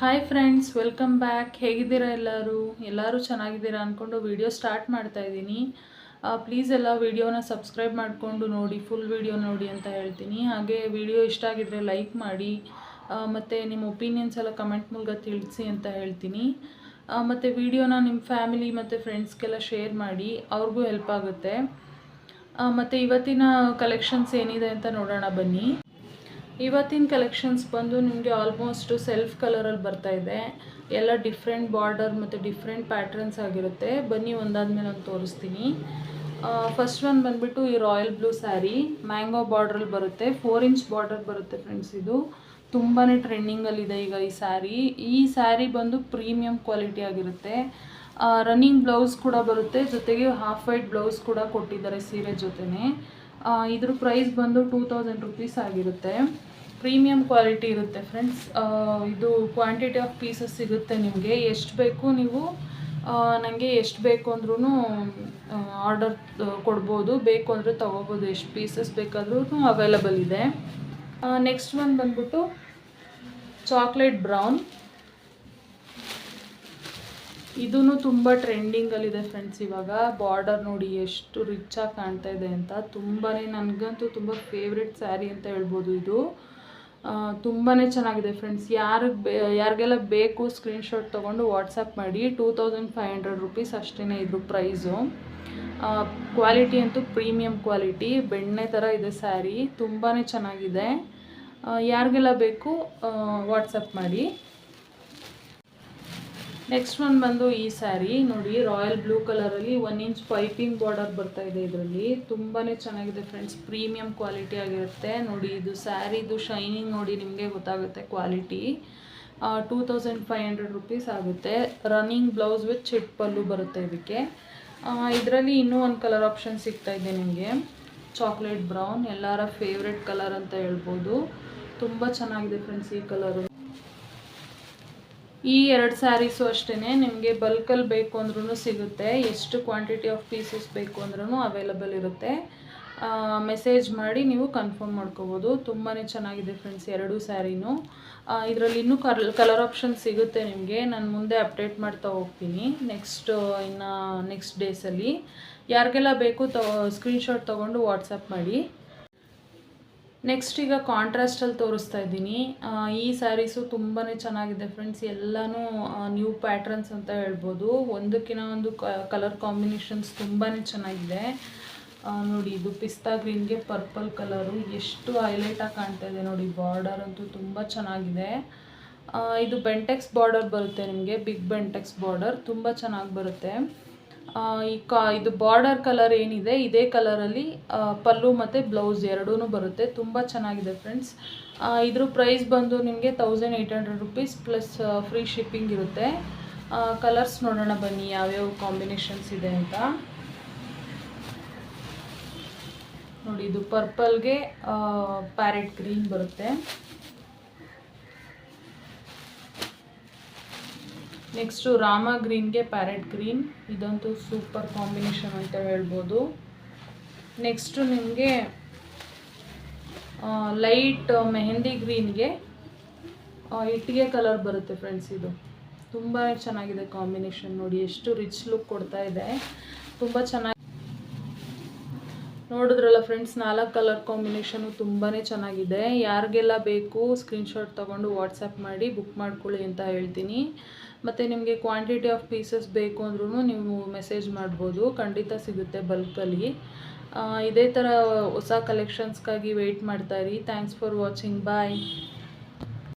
Hi friends welcome back ಹೇಗಿದ್ದೀರಾ ಎಲ್ಲರೂ? ಎಲ್ಲರೂ ಚೆನ್ನಾಗಿದ್ದೀರಾ ಅಂದ್ಕೊಂಡು ವಿಡಿಯೋ ಸ್ಟಾರ್ಟ್ ಮಾಡ್ತಾ ಇದ್ದೀನಿ. ಪ್ಲೀಸ್ ಎಲ್ಲ ವಿಡಿಯೋನ ಸಬ್ಸ್ಕ್ರೈಬ್ ಮಾಡಿಕೊಂಡು ನೋಡಿ ಫುಲ್ ವಿಡಿಯೋ ನೋಡಿ ಅಂತ ಹೇಳ್ತೀನಿ. ಹಾಗೆ ವಿಡಿಯೋ ಇಷ್ಟ ಆಗಿದ್ರೆ ಲೈಕ್ ಮಾಡಿ ಮತ್ತು ನಿಮ್ಮ ಒಪಿನಿಯನ್ಸ್ ಎಲ್ಲ ಕಮೆಂಟ್ ಮೂಲಕ ತಿಳಿಸಿ ಅಂತ ಹೇಳ್ತೀನಿ. ಮತ್ತು ವಿಡಿಯೋನ ನಿಮ್ಮ ಫ್ಯಾಮಿಲಿ ಮತ್ತು ಫ್ರೆಂಡ್ಸ್ಗೆಲ್ಲ ಶೇರ್ ಮಾಡಿ, ಅವ್ರಿಗೂ ಹೆಲ್ಪ್ ಆಗುತ್ತೆ. ಮತ್ತು ಇವತ್ತಿನ ಕಲೆಕ್ಷನ್ಸ್ ಏನಿದೆ ಅಂತ ನೋಡೋಣ ಬನ್ನಿ. ಇವತ್ತಿನ ಕಲೆಕ್ಷನ್ಸ್ ಬಂದು ನಿಮಗೆ ಆಲ್ಮೋಸ್ಟು ಸೆಲ್ಫ್ ಕಲರಲ್ಲಿ ಬರ್ತಾ ಇದೆ. ಎಲ್ಲ ಡಿಫ್ರೆಂಟ್ ಬಾರ್ಡರ್ ಮತ್ತು ಡಿಫ್ರೆಂಟ್ ಪ್ಯಾಟ್ರನ್ಸ್ ಆಗಿರುತ್ತೆ. ಬನ್ನಿ ಒಂದಾದ್ಮೇಲೆ ಒಂದು ತೋರಿಸ್ತೀನಿ. ಫಸ್ಟ್ ಒನ್ ಬಂದುಬಿಟ್ಟು ಈ ರಾಯಲ್ ಬ್ಲೂ ಸ್ಯಾರಿ ಮ್ಯಾಂಗೋ ಬಾರ್ಡ್ರಲ್ಲಿ ಬರುತ್ತೆ. ಫೋರ್ ಇಂಚ್ ಬಾರ್ಡರ್ ಬರುತ್ತೆ ಫ್ರೆಂಡ್ಸ್ ಇದು. ತುಂಬಾ ಟ್ರೆಂಡಿಂಗಲ್ಲಿದೆ ಈಗ ಈ ಸ್ಯಾರಿ ಈ ಸ್ಯಾರಿ ಬಂದು ಪ್ರೀಮಿಯಂ ಕ್ವಾಲಿಟಿ ಆಗಿರುತ್ತೆ. ರನ್ನಿಂಗ್ ಬ್ಲೌಸ್ ಕೂಡ ಬರುತ್ತೆ. ಜೊತೆಗೆ ಹಾಫ್ ವೈಟ್ ಬ್ಲೌಸ್ ಕೂಡ ಕೊಟ್ಟಿದ್ದಾರೆ ಸೀರೆ ಜೊತೆನೆ. ಇದ್ರ ಪ್ರೈಸ್ ಬಂದು ಟೂ ತೌಸಂಡ್ ರುಪೀಸ್ ಆಗಿರುತ್ತೆ. ಪ್ರೀಮಿಯಂ ಕ್ವಾಲಿಟಿ ಇರುತ್ತೆ ಫ್ರೆಂಡ್ಸ್ ಇದು ಕ್ವಾಂಟಿಟಿ ಆಫ್ ಪೀಸಸ್ ಸಿಗುತ್ತೆ ನಿಮಗೆ. ಎಷ್ಟು ಬೇಕು ನೀವು ನನಗೆ ಎಷ್ಟು ಬೇಕು ಅಂದ್ರೂ ಆರ್ಡರ್ ಕೊಡ್ಬೋದು. ಬೇಕು ಅಂದರೆ ತೊಗೋಬೋದು. ಎಷ್ಟು ಪೀಸಸ್ ಬೇಕಾದ್ರೂ ಅವೈಲಬಲ್ ಇದೆ. ನೆಕ್ಸ್ಟ್ ಒಂದು ಬಂದ್ಬಿಟ್ಟು ಚಾಕ್ಲೇಟ್ ಬ್ರೌನ್ ಇದೂ ತುಂಬ ಟ್ರೆಂಡಿಂಗಲ್ಲಿದೆ ಫ್ರೆಂಡ್ಸ್ ಇವಾಗ ಬಾರ್ಡರ್ ನೋಡಿ ಎಷ್ಟು ರಿಚಾಗಿ ಕಾಣ್ತಾ ಇದೆ ಅಂತ. ತುಂಬಾ ನನಗಂತೂ ತುಂಬ ಫೇವ್ರೆಟ್ ಸ್ಯಾರಿ ಅಂತ ಹೇಳ್ಬೋದು ಇದು. ತುಂಬಾ ಚೆನ್ನಾಗಿದೆ ಫ್ರೆಂಡ್ಸ್ ಯಾರಿಗೆ ಬೇ, ಯಾರಿಗೆಲ್ಲ ಬೇಕು ಸ್ಕ್ರೀನ್ಶಾಟ್ ತೊಗೊಂಡು ವಾಟ್ಸಪ್ ಮಾಡಿ two thousand five hundred rupees ಅಷ್ಟೇ ಇದ್ರ ಪ್ರೈಸು ಕ್ವಾಲಿಟಿ ಅಂತೂ ಪ್ರೀಮಿಯಂ ಕ್ವಾಲಿಟಿ ಬೆಣ್ಣೆ ಥರ ಇದೆ ಸ್ಯಾರಿ ತುಂಬಾ ಚೆನ್ನಾಗಿದೆ. ಯಾರಿಗೆಲ್ಲ ಬೇಕು ವಾಟ್ಸಪ್ ಮಾಡಿ. ನೆಕ್ಸ್ಟ್ ಒನ್ ಬಂದು ಈ ಸ್ಯಾರಿ ನೋಡಿ ರಾಯಲ್ ಬ್ಲೂ ಕಲರಲ್ಲಿ ಒನ್ ಇಂಚ್ ಪೈಪಿಂಗ್ ಬಾರ್ಡರ್ ಬರ್ತಾ ಇದೆ ಇದರಲ್ಲಿ. ತುಂಬಾ ಚೆನ್ನಾಗಿದೆ ಫ್ರೆಂಡ್ಸ್ ಪ್ರೀಮಿಯಂ ಕ್ವಾಲಿಟಿ ಆಗಿರುತ್ತೆ. ನೋಡಿ, ಇದು ಸ್ಯಾರಿದು ಶೈನಿಂಗ್ ನೋಡಿ ನಿಮಗೆ ಗೊತ್ತಾಗುತ್ತೆ quality two thousand five hundred rupees ಆಗುತ್ತೆ. ರನ್ನಿಂಗ್ ಬ್ಲೌಸ್ ವಿತ್ ಚಿಟ್ ಪಲ್ಲು ಬರುತ್ತೆ ಇದಕ್ಕೆ. ಇದರಲ್ಲಿ ಇನ್ನೂ ಒಂದು ಕಲರ್ ಆಪ್ಷನ್ ಸಿಗ್ತಾ ಇದೆ ನಿಮಗೆ. ಚಾಕ್ಲೇಟ್ ಬ್ರೌನ್ ಎಲ್ಲರ ಫೇವ್ರೆಟ್ ಕಲರ್ ಅಂತ ಹೇಳ್ಬೋದು. ತುಂಬ ಚೆನ್ನಾಗಿದೆ ಫ್ರೆಂಡ್ಸ್ ಈ ಕಲರು ಈ ಎರಡು ಸ್ಯಾರೀಸು ಅಷ್ಟೇ ನಿಮಗೆ ಬಲ್ಕಲ್ಲಿ ಬೇಕು ಅಂದ್ರೂ ಸಿಗುತ್ತೆ, ಎಷ್ಟು ಕ್ವಾಂಟಿಟಿ ಆಫ್ ಪೀಸಸ್ ಬೇಕು ಅಂದ್ರೂ ಅವೈಲಬಲ್ ಇರುತ್ತೆ. ಮೆಸೇಜ್ ಮಾಡಿ ನೀವು ಕನ್ಫರ್ಮ್ ಮಾಡ್ಕೋಬೋದು. ತುಂಬಾ ಚೆನ್ನಾಗಿದೆ ಫ್ರೆಂಡ್ಸ್ ಎರಡೂ ಸ್ಯಾರಿನೂ ಇದರಲ್ಲಿ ಇನ್ನೂ ಕಲ್ ಕಲರ್ ಆಪ್ಷನ್ ಸಿಗುತ್ತೆ ನಿಮಗೆ. ನಾನು ಮುಂದೆ ಅಪ್ಡೇಟ್ ಮಾಡ್ತಾ ಹೋಗ್ತೀನಿ. ನೆಕ್ಸ್ಟ್ ಇನ್ನು ನೆಕ್ಸ್ಟ್ ಡೇಸಲ್ಲಿ ಯಾರಿಗೆಲ್ಲ ಬೇಕು ತೊ ಸ್ಕ್ರೀನ್ಶಾಟ್ ತೊಗೊಂಡು ವಾಟ್ಸಪ್ ಮಾಡಿ. ನೆಕ್ಸ್ಟ್ ಈಗ ಕಾಂಟ್ರಾಸ್ಟಲ್ಲಿ ತೋರಿಸ್ತಾ ಇದ್ದೀನಿ. ಈ ಸ್ಯಾರೀಸು ತುಂಬಾ ಚೆನ್ನಾಗಿದೆ ಫ್ರೆಂಡ್ಸ್ ಎಲ್ಲನೂ ನ್ಯೂ ಪ್ಯಾಟ್ರನ್ಸ್ ಅಂತ ಹೇಳ್ಬೋದು. ಒಂದಕ್ಕಿಂತ ಒಂದು ಕಲರ್ ಕಾಂಬಿನೇಷನ್ಸ್ ತುಂಬಾ ಚೆನ್ನಾಗಿದೆ. ನೋಡಿ, ಇದು ಪಿಸ್ತಾ ಗ್ರೀನ್ಗೆ ಪರ್ಪಲ್ ಕಲರು ಎಷ್ಟು ಹೈಲೈಟಾಗಿ ಕಾಣ್ತಾ ಇದೆ ನೋಡಿ ಬಾರ್ಡರ್ ಅಂತೂ ತುಂಬ ಚೆನ್ನಾಗಿದೆ. ಇದು ಬೆಂಟೆಕ್ಸ್ ಬಾರ್ಡರ್ ಬರುತ್ತೆ ನಿಮಗೆ. ಬಿಗ್ ಬೆಂಟೆಕ್ಸ್ ಬಾರ್ಡರ್ ತುಂಬ ಚೆನ್ನಾಗಿ ಬರುತ್ತೆ. ಈ ಕ, ಇದು ಬಾರ್ಡರ್ ಕಲರ್ ಏನಿದೆ, ಇದೇ ಕಲರಲ್ಲಿ ಪಲ್ಲು ಮತ್ತು ಬ್ಲೌಸ್ ಎರಡೂ ಬರುತ್ತೆ. ತುಂಬ ಚೆನ್ನಾಗಿದೆ ಫ್ರೆಂಡ್ಸ್ ಇದ್ರ ಪ್ರೈಸ್ ಬಂದು ನಿಮಗೆ thousand eight hundred rupees plus free shipping ಇರುತ್ತೆ. ಕಲರ್ಸ್ ನೋಡೋಣ ಬನ್ನಿ, ಯಾವ್ಯಾವ ಕಾಂಬಿನೇಷನ್ಸ್ ಇದೆ ಅಂತ. ನೋಡಿ, ಇದು ಪರ್ಪಲ್ಗೆ ಪ್ಯಾರೆಟ್ ಗ್ರೀನ್ ಬರುತ್ತೆ. ನೆಕ್ಸ್ಟು ರಾಮ ಗ್ರೀನ್ಗೆ ಪ್ಯಾರೆಟ್ ಗ್ರೀನ್ ಇದಂತೂ ಸೂಪರ್ ಕಾಂಬಿನೇಷನ್ ಅಂತ ಹೇಳ್ಬೋದು. ನೆಕ್ಸ್ಟು ನಿಮಗೆ ಲೈಟ್ ಮೆಹಂದಿ ಗ್ರೀನ್ಗೆ ಇಟ್ಟಿಗೆ ಕಲರ್ ಬರುತ್ತೆ ಫ್ರೆಂಡ್ಸ್ ಇದು. ತುಂಬ ಚೆನ್ನಾಗಿದೆ ಕಾಂಬಿನೇಷನ್ ನೋಡಿ, ಎಷ್ಟು ರಿಚ್ ಲುಕ್ ಕೊಡ್ತಾ ಇದೆ. ತುಂಬ ಚೆನ್ನಾಗಿ ನೋಡಿದ್ರಲ್ಲ ಫ್ರೆಂಡ್ಸ್ ನಾಲ್ಕು ಕಲರ್ ಕಾಂಬಿನೇಷನು ತುಂಬಾ ಚೆನ್ನಾಗಿದೆ. ಯಾರಿಗೆಲ್ಲ ಬೇಕು ಸ್ಕ್ರೀನ್ಶಾಟ್ ತೊಗೊಂಡು ವಾಟ್ಸಪ್ ಮಾಡಿ ಬುಕ್ ಮಾಡ್ಕೊಳ್ಳಿ ಅಂತ ಹೇಳ್ತೀನಿ. ಮತ್ತು ನಿಮಗೆ ಕ್ವಾಂಟಿಟಿ ಆಫ್ ಪೀಸಸ್ ಬೇಕು ಅಂದ್ರೂ ನೀವು ಮೆಸೇಜ್ ಮಾಡ್ಬೋದು. ಖಂಡಿತ ಸಿಗುತ್ತೆ ಬಲ್ಕಲ್ಲಿ ಇದೇ ಥರ ಹೊಸ ಕಲೆಕ್ಷನ್ಸ್ಗಾಗಿ ವೆಯ್ಟ್ ಮಾಡ್ತಾಯಿರಿ ಥ್ಯಾಂಕ್ಸ್ ಫಾರ್ ವಾಚಿಂಗ್ ಬಾಯ್